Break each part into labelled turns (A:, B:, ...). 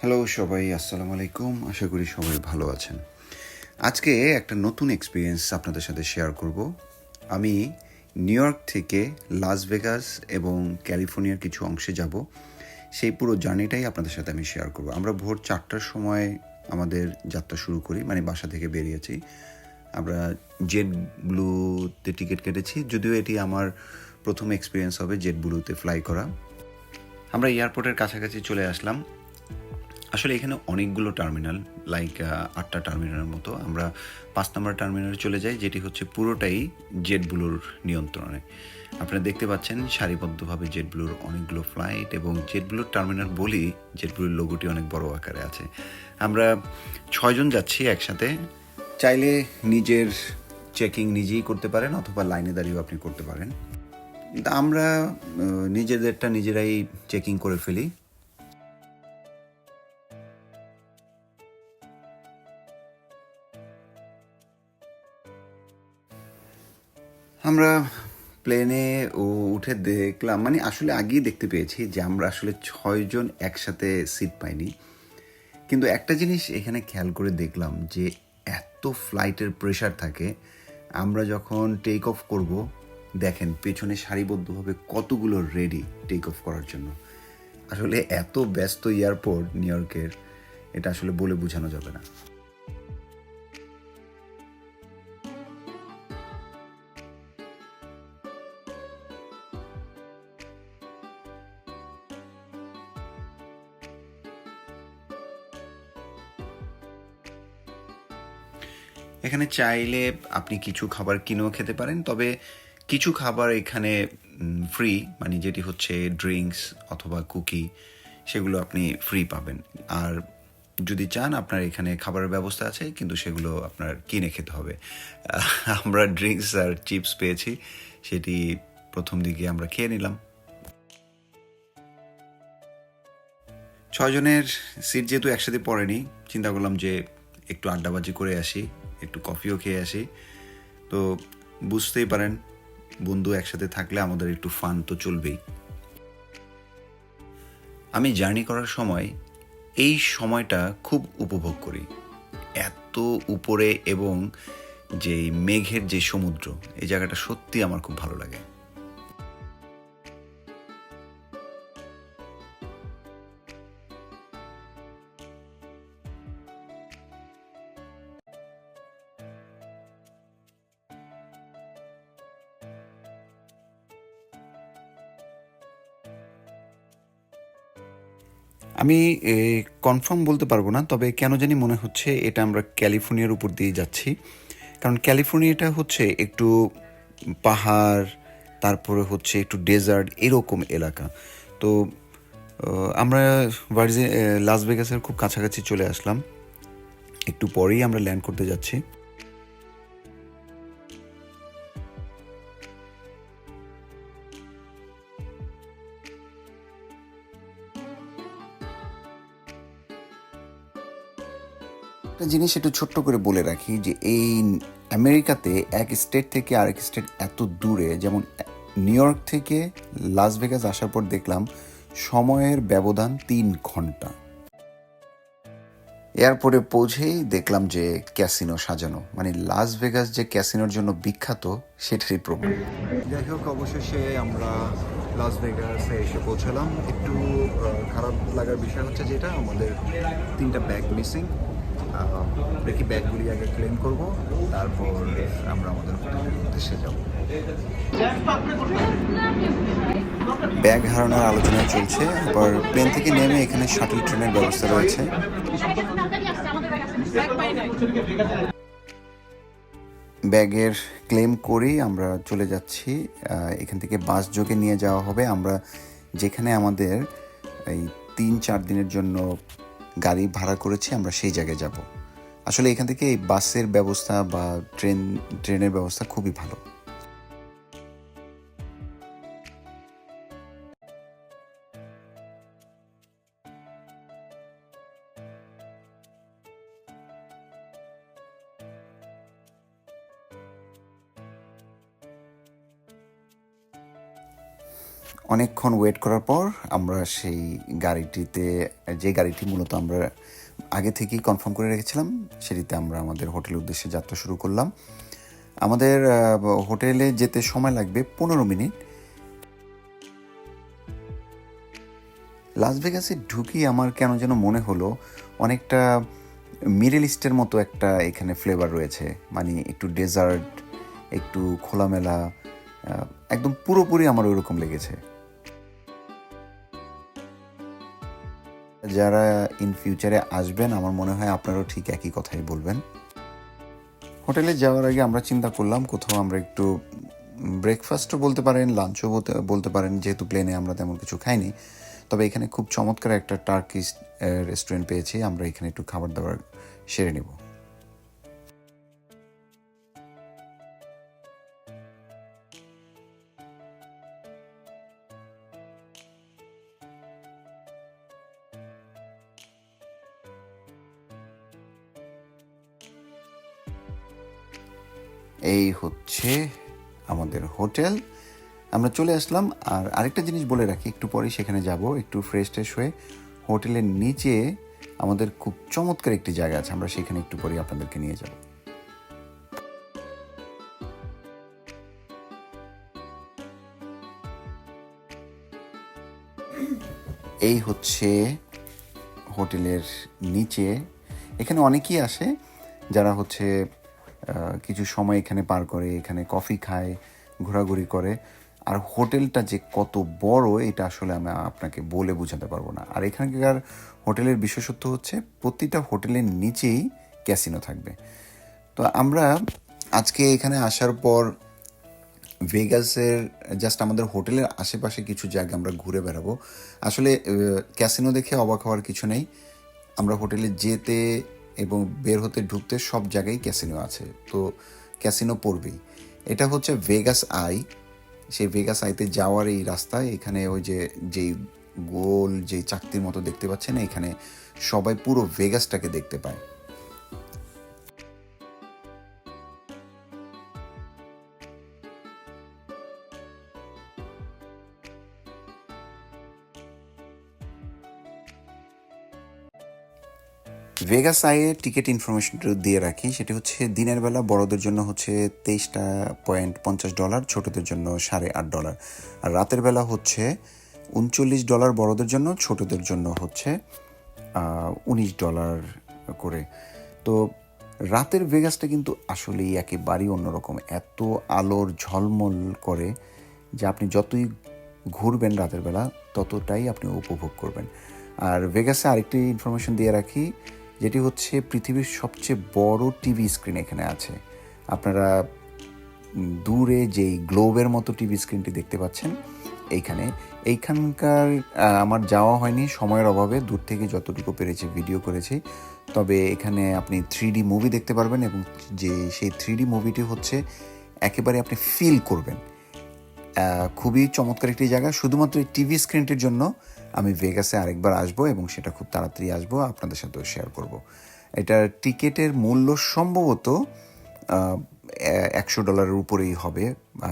A: Hello সবাই, আসসালামু আলাইকুম। আশা করি সবাই ভালো আছেন। আজকে একটা নতুন এক্সপিরিয়েন্স আপনাদের সাথে শেয়ার করব। আমি নিউ ইয়র্ক থেকে লাস ভেগাস এবং ক্যালিফোর্নিয়ার কিছু অংশে যাব। সেই পুরো জার্নিটাই আপনাদের সাথে আমি শেয়ার করব। আমরা ভোর চারটার সময় আমাদের যাত্রা শুরু করি মানে বাসা থেকে বেরিয়েছি। আমরা জেট ব্লুতে টিকিট কেটেছি। যদিও এটি আমার প্রথম এক্সপিরিয়েন্স হবে জেট ব্লুতে ফ্লাই করা। আমরা এয়ারপোর্টের কাছাকাছি চলে আসলাম। আসলে এখানে অনেকগুলো টার্মিনাল লাইক আটটা টার্মিনালের মতো। আমরা পাঁচ নম্বর টার্মিনালে চলে যাই, যেটি হচ্ছে পুরোটাই জেট ব্লুর নিয়ন্ত্রণে। আপনারা দেখতে পাচ্ছেন সারিবদ্ধভাবে জেট ব্লুর অনেকগুলো ফ্লাইট এবং জেট ব্লুর টার্মিনাল বলি জেট ব্লুর লোগোটি অনেক বড় আকারে আছে। আমরা ছয়জন যাচ্ছি একসাথে। চাইলে নিজের চেকিং নিজেই করতে পারেন অথবা লাইনে দাঁড়িয়েও আপনি করতে পারেন। আমরা নিজেদেরটা নিজেরাই চেকিং করে ফেলি। আমরা প্লেনে ও উঠে দেখলাম মানে আসলে আগেই দেখতে পেয়েছি যে আমরা আসলে ছয়জন একসাথে সিট পাইনি। কিন্তু একটা জিনিস এখানে খেয়াল করে দেখলাম যে এত ফ্লাইটের প্রেশার থাকে, আমরা যখন টেক অফ করব, দেখেন পেছনে সারিবদ্ধভাবে কতগুলো রেডি টেক অফ করার জন্য। আসলে এত ব্যস্ত এয়ারপোর্ট নিউ ইয়র্কের এটা আসলে বলে বোঝানো যাবে না। এখানে চাইলে আপনি কিছু খাবার কিনেও খেতে পারেন, তবে কিছু খাবার এখানে ফ্রি মানে যেটি হচ্ছে ড্রিঙ্কস অথবা কুকি সেগুলো আপনি ফ্রি পাবেন। আর যদি চান, আপনার এখানে খাবারের ব্যবস্থা আছে, কিন্তু সেগুলো আপনার কিনে খেতে হবে। আমরা ড্রিঙ্কস আর চিপস পেয়েছি, সেটি প্রথম দিকে আমরা খেয়ে নিলাম। ছয়জনের সিট যেহেতু একসাথে পড়েনি, চিন্তা করলাম যে একটু আড্ডাবাজি করে আসি। একটু কফিও খেয়ে আসি। তো বুঝতেই পারেন, বন্ধু একসাথে থাকলে আমাদের একটু ফান তো চলবেই। আমি জার্নি করার সময় এই সময়টা খুব উপভোগ করি। এত উপরে এবং যে মেঘের যে সমুদ্র, এই জায়গাটা সত্যি আমার খুব ভালো লাগে। আমি কনফার্ম বলতে পারব না, তবে কেন জানি মনে হচ্ছে এটা আমরা ক্যালিফোর্নিয়ার উপর দিয়ে যাচ্ছি। কারণ ক্যালিফোর্নিয়াটা হচ্ছে একটু পাহাড়, তারপরে হচ্ছে একটু ডেজার্ট এরকম এলাকা। তো আমরা ভার্জি লাস ভেগাসের খুব কাছাকাছি চলে আসলাম। একটু পরেই আমরা ল্যান্ড করতে যাচ্ছি। একটা জিনিস একটু ছোট্ট করে বলে রাখি যে এই আমেরিকাতে এক স্টেট থেকে আরেক স্টেট এত দূরে, যেমন নিউ ইয়র্ক থেকে লাস ভেগাস আসার পর দেখলাম সময়ের ব্যবধান তিন ঘণ্টা। এয়ারপোর্টে পৌঁছেই দেখলাম যে ক্যাসিনো সাজানো মানে লাস ভেগাস যে ক্যাসিনোর জন্য বিখ্যাত, সেটারই প্রমাণ। যাই হোক, অবশেষে আমরা লাস ভেগাসে এসে পৌঁছালাম। একটু খারাপ লাগার বিষয় হচ্ছে যেটা, আমাদের তিনটা ব্যাগ মিসিং দেখি ব্যাগগুলি আগে ক্লেম করব, তারপর আমরা আমাদের উদ্দেশ্যে যাব। ব্যাগ হারানোর আলোচনা চলছে আবার প্লেন থেকে নেমে এখানে শাটল ট্রেনের ব্যবস্থা রয়েছে। ব্যাগের ক্লেম করেই আমরা চলে যাচ্ছি এখান থেকে বাস যোগে নিয়ে যাওয়া হবে। আমরা যেখানে আমাদের এই তিন চার দিনের জন্য গাড়ি ভাড়া করেছি, আমরা সেই জায়গায় যাব। আসলে এখান থেকে বাসের ব্যবস্থা বা ট্রেন, ট্রেনের ব্যবস্থা খুবই ভালো। অনেকক্ষণ ওয়েট করার পর আমরা সেই গাড়িটিতে, যে গাড়িটি মূলত আমরা আগে থেকেই কনফার্ম করে রেখেছিলাম, সেটিতে আমরা আমাদের হোটেল উদ্দেশ্যে যাত্রা শুরু করলাম। আমাদের হোটেলে যেতে সময় লাগবে পনেরো মিনিট। লাস ভেগাসে ঢুকি আমার কেন যেন মনে হলো, অনেকটা মিডল ইস্টের মতো একটা এখানে ফ্লেভার রয়েছে। মানে একটু ডেজার্ট একটু খোলামেলা একদম পুরোপুরি আমার ওইরকম লেগেছে। যারা ইন ফিউচারে আসবেন, আমার মনে হয় আপনারাও ঠিক একই কথাই বলবেন। হোটেলে যাওয়ার আগে আমরা চিন্তা করলাম, কোথাও আমরা একটু ব্রেকফাস্টও বলতে পারেন লাঞ্চও বলতে পারেন, যেহেতু প্লেনে আমরা তেমন কিছু খাইনি। তবে এখানে খুব চমৎকার একটা টার্কিশ রেস্টুরেন্ট পেয়েছি, আমরা এখানে একটু খাবার দাবার সেরে নেব। এই হচ্ছে আমাদের হোটেল। আমরা চলে আসলাম। আর আরেকটা জিনিস বলে রাখি, একটু পরেই সেখানে যাব, একটু ফ্রেশ ট্রেশ হয়ে হোটেলের নিচে আমাদের খুব চমৎকার একটি জায়গা আছে, আমরা সেখানে একটু পরেই আপনাদেরকে নিয়ে যাব। এই হচ্ছে হোটেলের নিচে। এখানে অনেকেই আসে যারা হচ্ছে কিছু সময় এখানে পার করে, এখানে কফি খায়, ঘোরাঘুরি করে। আর হোটেলটা যে কত বড়, এটা আসলে আমি আপনাকে বলে বোঝাতে পারব না। আর এখানকার হোটেলের বিশেষত্ব হচ্ছে, প্রতিটা হোটেলের নিচেই ক্যাসিনো থাকবে। তো আমরা আজকে এখানে আসার পর ভেগাসের, জাস্ট আমাদের হোটেলের আশেপাশে কিছু জায়গা আমরা ঘুরে বেড়াবো। আসলে ক্যাসিনো দেখে অবাক হওয়ার কিছু নেই। আমরা হোটেলে যেতে এবং বের হতে ঢুকতে সব জায়গায় ক্যাসিনো আছে। তো ক্যাসিনো পড়বেই। এটা হচ্ছে ভেগাস আই সেই ভেগাস আইতে যাওয়ার এই রাস্তায় এখানে ওই যে, যেই গোল, যেই চাকতির মতো দেখতে পাচ্ছেন, এখানে সবাই পুরো ভেগাসটাকে দেখতে পায়। ভেগাস আইয়ে টিকিট ইনফরমেশনটা দিয়ে রাখি, সেটি হচ্ছে দিনের বেলা বড়দের জন্য হচ্ছে তেইশটা পয়েন্ট পঞ্চাশ ডলার ছোটদের জন্য সাড়ে আট ডলার আর রাতের বেলা হচ্ছে উনচল্লিশ ডলার বড়দের জন্য, ছোটদের জন্য হচ্ছে উনিশ ডলার করে। তো রাতের ভেগাসটা কিন্তু আসলেই একেবারেই অন্যরকম, এত আলোর ঝলমল করে যে আপনি যতই ঘুরবেন রাতের বেলা, ততটাই আপনি উপভোগ করবেন। আর ভেগাসে আরেকটি ইনফরমেশন দিয়ে রাখি যেটি হচ্ছে পৃথিবীর সবচেয়ে বড় টিভি স্ক্রিন এখানে আছে। আপনারা দূরে যেই গ্লোবের মতো টিভি স্ক্রিনটি দেখতে পাচ্ছেন, এইখানে। এইখানকার আমার যাওয়া হয়নি, সময়ের অভাবে দূর থেকে যতটুকু পেরেছি ভিডিও করেছি। তবে এখানে আপনি থ্রি মুভি দেখতে পারবেন এবং যে সেই থ্রি মুভিটি হচ্ছে একেবারে আপনি ফিল করবেন। খুবই চমৎকার একটি জায়গা। শুধুমাত্র এই টিভি স্ক্রিনটির জন্য আমি ভেগাসে আরেকবার আসব এবং সেটা খুব তাড়াতাড়ি আসব, আপনাদের সাথেও শেয়ার করব। এটার টিকিটের মূল্য সম্ভবত একশো ডলারের উপরেই হবে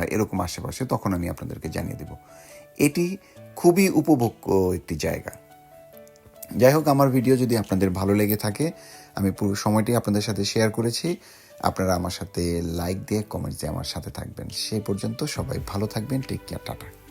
A: এরকম আশেপাশে, তখন আমি আপনাদেরকে জানিয়ে দেব। এটি খুবই উপভোগ্য একটি জায়গা। যাই হোক, আমার ভিডিও যদি আপনাদের ভালো লেগে থাকে, আমি পুরো সময়টি আপনাদের সাথে শেয়ার করেছি। আপনারা আমার সাথে লাইক দিয়ে কমেন্ট দিয়ে আমার সাথে থাকবেন। সেই পর্যন্ত সবাই ভালো থাকবেন। Take care tata.